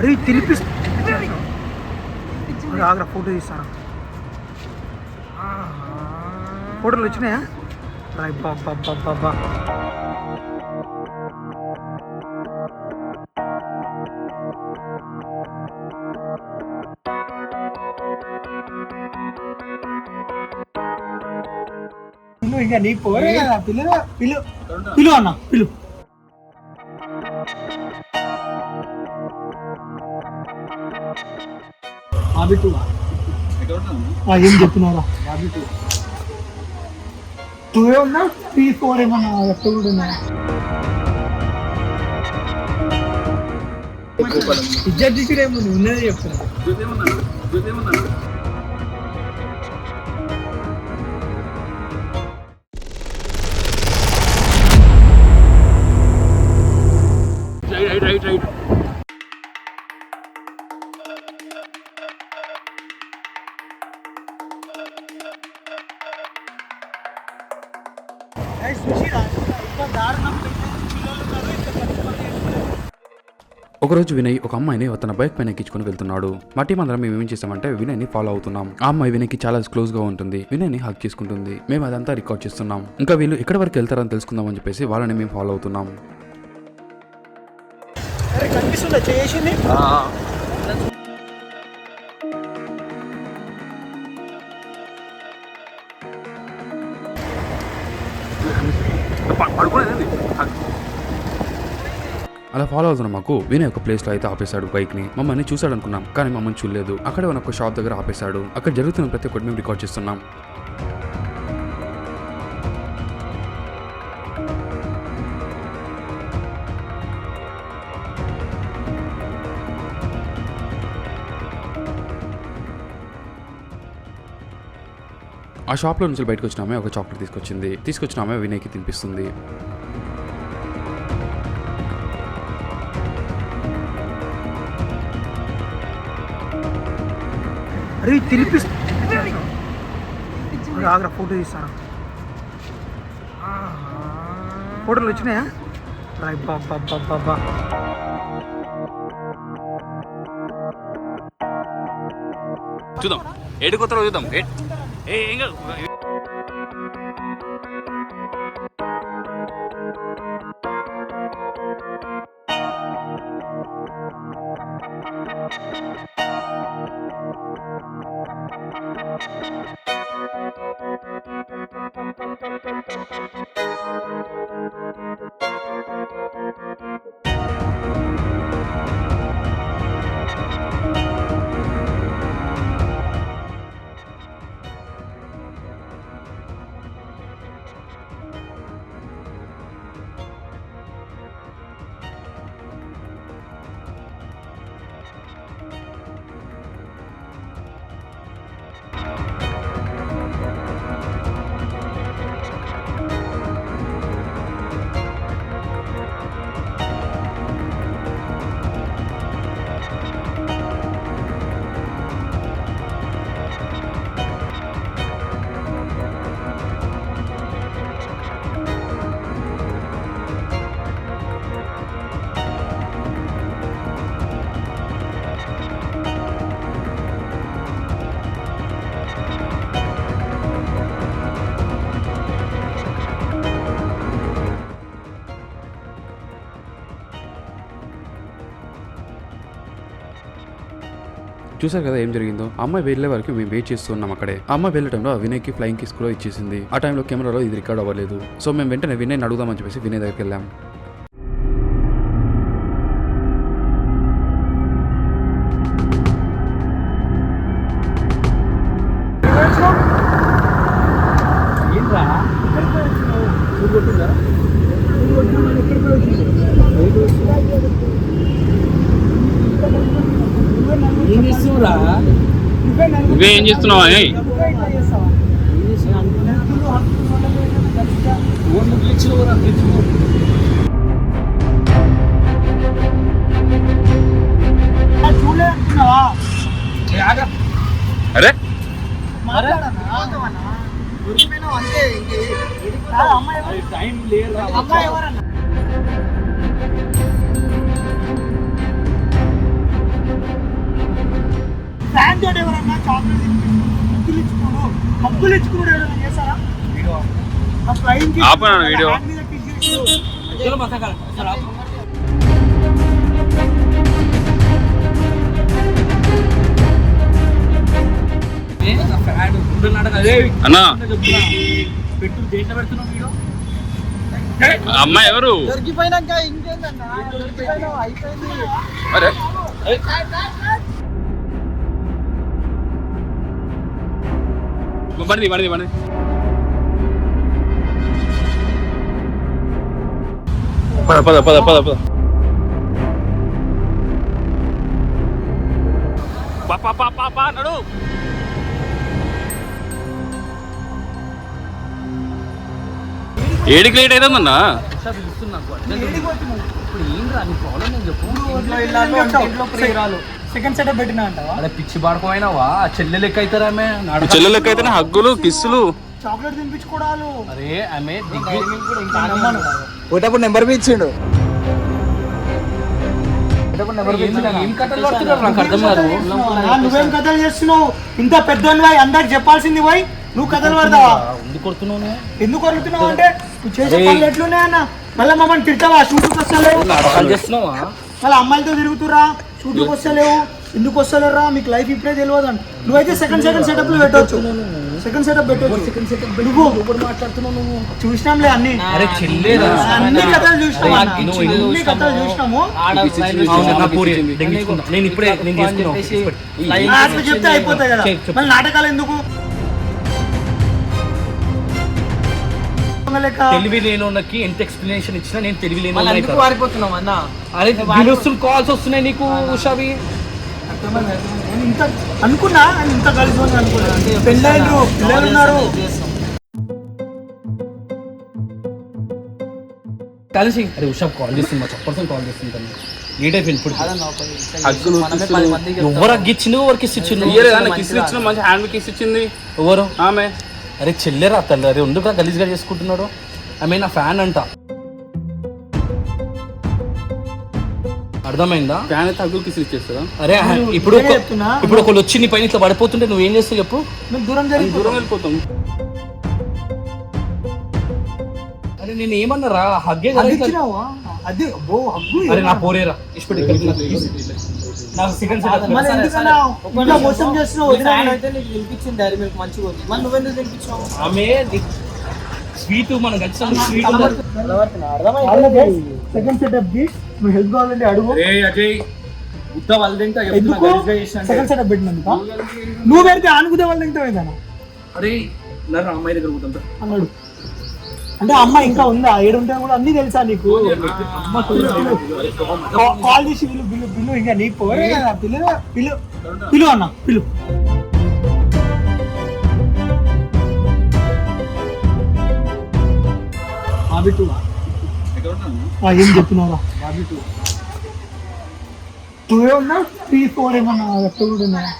అరే తెలిపి ఆగ్రా ఫోటో తీస్తాను ఫోటోలు వచ్చినాయా? రాయ్ బాబా బాబా బా నువ్వు ఇంకా నీ పోరే కదా పిలు పిలు పిలు అన్న పిలు ఏం చెప్తున్నారా టూ ఉన్నా? త్రీ ఫోర్ ఏమన్నా టూ కూడా ఉన్నా? ఇజ్జత్ తీసుడు ఏముంది ఉన్నదే చెప్తున్నా ఒకరోజు వినయ్ ఒక అమ్మాయిని తన బైక్ పైన ఎక్కించుకుని వెళ్తున్నాడు. మా టీం అందరం మేము ఏం చేసామంటే వినయ్ని ఫాలో అవుతున్నాం. ఆ అమ్మాయి వినయ్కి చాలా క్లోజ్గా ఉంటుంది. వినయ్ని హక్ చేసుకుంటుంది. మేము అదంతా రికార్డ్ చేస్తున్నాం. ఇంకా వీళ్ళు ఎక్కడి వరకు వెళ్తారని తెలుసుకుందాం అని చెప్పేసి వాళ్ళని మేము ఫాలో అవుతున్నాం. అలా ఫాలో అవుతున్న మాకు వినయ్ ఒక ప్లేస్లో అయితే ఆపేశాడు బైక్ని. మమ్మల్ని చూశాడు అనుకున్నాం కానీ మమ్మల్ని చూడలేదు. అక్కడ ఉన్న ఒక షాప్ దగ్గర ఆపేశాడు. అక్కడ జరుగుతున్న ప్రతి ఒక్కటి మేము రికార్డ్ చేస్తున్నాం. ఆ షాప్లో నుంచి బయటకు వచ్చిన ఆమె ఒక చాక్లెట్ తీసుకొచ్చింది. తీసుకొచ్చిన ఆమె వినయ్కి తినిపిస్తుంది. అరే తెలిపి ఆగ్రా ఫోటో తీస్తాను ఫోటోలు వచ్చినాయా? రాయ్ బాబా బాబా బా చూద్దాం. ఏడుకొత్తరో చూద్దాం. ఏ ఏం కాదు. చూసారు కదా ఏం జరిగిందో? అమ్మాయి వెళ్ళే వరకు మేము వెయిట్ చేస్తున్నాం అక్కడే. అమ్మాయి వెళ్ళటంలో వినయ్కి ఫ్లయింగ్ కిస్ కూడా ఇచ్చేసింది. ఆ టైంలో కెమెరాలో ఇది రికార్డ్ అవ్వలేదు. సో మేము వెంటనే వినయ్ అడుగుదామని చెప్పేసి వినయ్ దగ్గరికి వెళ్ళాం. నువ్వే ఏం చేస్తున్నావా? అరే. టైం లేదు తోటి ఎవరన్నా చాక్లెట్ హక్కులు ఇచ్చుకోడు హక్కులు ఇచ్చుకోడు ఎవరైనా చేశారా? ఆ వీడియో? అన్నా. అమ్మాయి ఎవరు? దొరికిపోయినాక ఇంకేందన్నా? దొరికిపోయినావు? అయిపోయింది. బండి బండి బండి పద పద పద పద పద. పా పా పా పా పా నడు. ఏడికి లేట్ అవుతుందన్నా సెకండ్ సెటప్ పెట్టినా అంటావా? అరే పిచ్చి పడుకోమైనావా చెల్లె లెక్క అయితేనే హగ్గులు కిస్సులు. చాక్లెట్ తినిపించుకోవడాలు అరే ఆమె నెంబర్ ఇచ్చిండు నువ్వేం కథలు చేస్తున్నావు? ఇంత పెద్దోని పోయి అందరికి చెప్పాల్సింది పోయి నువ్వు కథలు పడతావా? ఎందుకు కొడుతున్నావు ఎందుకు అంటే చేసే పనులు ఎట్లున్నాయన్న? మళ్ళీ మమ్మల్ని తిడతావా? షూట్కి వస్తలేవు? మళ్ళీ అమ్మాయిలతో తిరుగుతురా షూట్కి వస్తలేవు? ఎందుకు వస్తలేరా మీకు లైఫ్ ఇప్పుడే తెలియదు అంట. నువ్వైతే సెకండ్ సెకండ్ సెటప్లో పెట్టవచ్చు సెకండ్ సెటప్ పెట్టవచ్చు సెకండ్ సెటప్ నువ్వు. మాట్లాడుతున్నావు నువ్వు. చూసినాంలే అన్ని. అన్ని కథలు చూసినాము అన్న. కథలు చూసినాము. నేను ఇప్పుడే నేను చెప్తే అయిపోతాయి కదా. మళ్ళీ నాటకాలు ఎందుకు? తెలివి లేనోళ్ళకి ఎంత ఎక్స్ప్లెనేషన్ ఇచ్చినా నేను తెలివి లేని పారిపోతున్నావు అన్న? అరే పిలుస్తున్న కాల్స్ వస్తున్నాయి నీకు ఉషావి. ఇంత అనుకున్నా అని ఇంత కలిసి అనుకున్నా. పెళ్ళైనరు పిల్లలు ఉన్నారు. కలిసి అరే ఉషా కాల్ చేస్తుంది మా చెప్పర్సం కాల్ చేస్తుంది తను ఇప్పుడు ఎవరు అగ్గిచ్చింది ఇచ్చిన మంచి హ్యాండ్ కిస్ ఇచ్చింది. ఎవరు? ఆమె. అరే చెల్లెరా తల్లి అరే ఎందుకు గలీజ్గా చేసుకుంటున్నాడు? ఆమె నా ఫ్యాన్ అంట. అర్థమైందా? ఫ్యాన్ కిస్సులు ఇచ్చేస్తారా? అరే ఇప్పుడు. ఇప్పుడు ఒకళ్ళు వచ్చి నీ పైన ఇట్లా పడిపోతుంటే నువ్వేం చేస్తావు చెప్పు. దూరం దూరం వెళ్ళిపోతాం. అరే నేను ఏమన్నారా హగ్గే అది బో హగ్గు అరే నా పోరేరా. ఇష్టపడి ఇక్కడికి నాకు సెకండ్ మోసం చేస్తున్నావు. అయితే నీకు వినిపించింది డైరీ మిల్క్ మంచిగా ఉంది మళ్ళీ నువ్వెందుకు తినిపించావు ఆమె స్వీట్ మన కలిసి స్వీట్ సెకండ్ సెటప్కి నువ్వు హెల్ప్ కావాలంటే అడుగు. అజయ్. ఉత్త వాళ్ళు తింటా ఎందుకు? సెకండ్ సెటప్ పెట్టినందుక నువ్వు పెడితే ఆనుకునే వాళ్ళు తింటావు ఏదైనా అరే నన్ను అమ్మాయి దగ్గర అన్నాడు. అంటే అమ్మ ఇంకా ఉందా? ఏడుంటే కూడా అన్ని తెలుసా నీకు? కాల్ చేసి పిలు పిలు పిలు ఇంకా నీ పోరే కదా పిలు పిలు పిలు అన్న పిలు. టూ ఏం చెప్తున్నావా బాబీ టూ టూ ఉన్నా త్రీ ఫోర్ ఏమన్నా కూడా ఉన్నాయా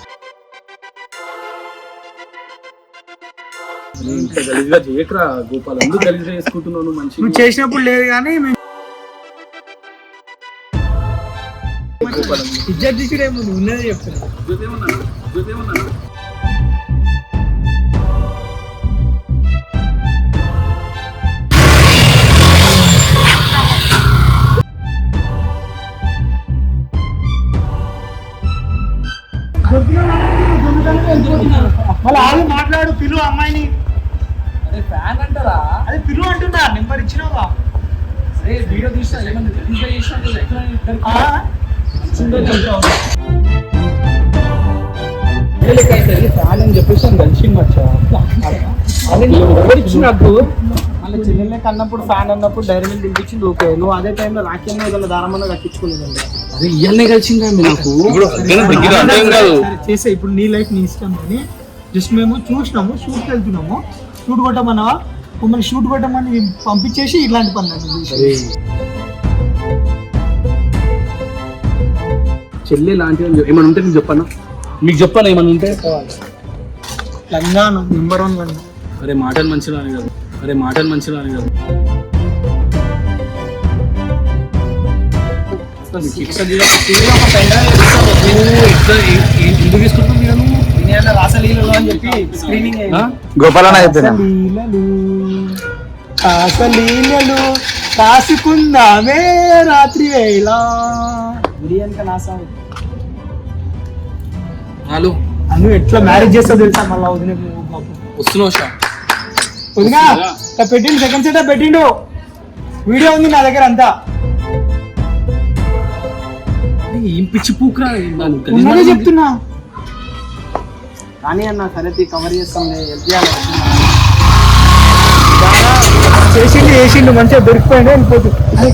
గలీజ్గా చేయకరా గోపాల్. ఎందుకు గలీజ్గా చేసుకుంటున్నావు? నువ్వు మంచి నువ్వు చేసినప్పుడు లేదు కానీ మేము ఇజ్జత్ తీసుడు ఏముంది ఉన్నదే చెప్తున్నా మళ్ళీ ఆగి మాట్లాడు పిలు అమ్మాయిని. అరే ఫ్యాన్ అంటారా? అది పిలు అంటున్నా నెంబర్ ఇచ్చినావా? అరే వీడియో తీసినా ఏమన్నా గలీజ్గా చేసినట్టు? ఫ్యాన్ అని చెప్పేసి అని కలిసింది మచ్చా అదే ఎవరు మళ్ళీ చెల్లెలే కన్నప్పుడు ఫ్యాన్ అన్నప్పుడు డైరీ మిల్క్ తినిపించింది ఓకే. నువ్వు అదే టైంలో రాకేమో ఏదైనా దారమన్నా కట్టించుకునేదండి అరే ఇవన్నీ కలిసిందా నాకు. చేసే ఇప్పుడు నీ లైఫ్ నీ ఇష్టం అని జస్ట్ మేము చూసినాము షూట్కి వెళ్తున్నాము. షూట్ కొట్టమన్నావా మమ్మల్ని షూట్ కొట్టమని పంపించేసి ఇట్లాంటి పనులు చెల్లె లాంటివి ఏమైనా ఉంటే నీకు చెప్పాను మీకు చెప్పాను ఏమైనా ఉంటే తెలంగాణ నెంబర్ వన్ అరే మాటలు మంచిగా కాదు అరే మాటలు మంచిగా కాదు ఎట్లా ఏ- ఏ- ఎందుకు తీసుకుంటున్నావు గోపాలన్న కాసలీలలు కాసుకుందామే రాత్రి వేళ. హలో అను ఎట్లా మ్యారేజ్ చేస్తావు తెలుసా? మళ్ళీ వదిన వస్తున్నావు పెట్టిండు సెకండ్ సెట్ పెట్టిండు. వీడియో ఉంది నా దగ్గర అంతా. ఏం పిచ్చి పూకురా చెప్తున్నా. కానీ అన్న సరే కవర్ చేస్తాం హెల్ప్ చేయాలి. చేసిండు చేసిండు మంచిగా దొరికిపోయింది వెళ్ళిపోతుంది